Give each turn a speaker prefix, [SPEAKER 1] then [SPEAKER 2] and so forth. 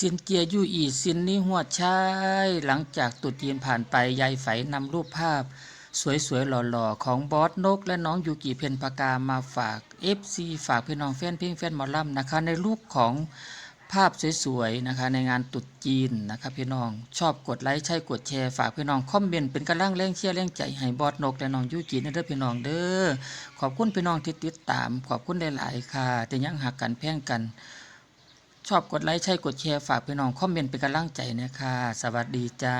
[SPEAKER 1] ซินเจียยู่อีซินนี่หัวชายหลังจากตรุษจีนผ่านไปยายไฝนำรูปภาพ สวยๆ หล่อๆ ของบอสนก และน้องยูกิเพนปากามาฝาก FC ฝากพี่น้องแฟนเพลงแฟนหมอลำนะคะในรูปของภาพสวยๆนะคะในงานตรุษจีนนะคะพี่น้องชอบกดไลค์ใช่กดแชร์ฝากพี่น้องคอมเมนต์เป็นกำลังแรงเชียร์แรงใจให้บอสนกและน้องยูกินเด้อพี่น้องเด้อขอบคุณพี่น้องที่ติดตาม ขอบคุณหลายๆค่ะแต่ยังหักกันแพ่งกัน ชอบกดไลค์ใช่กดแชร์ฝากพี่น้องคอมเมนต์เป็นกำลังใจนะคะ สวัสดีจ้า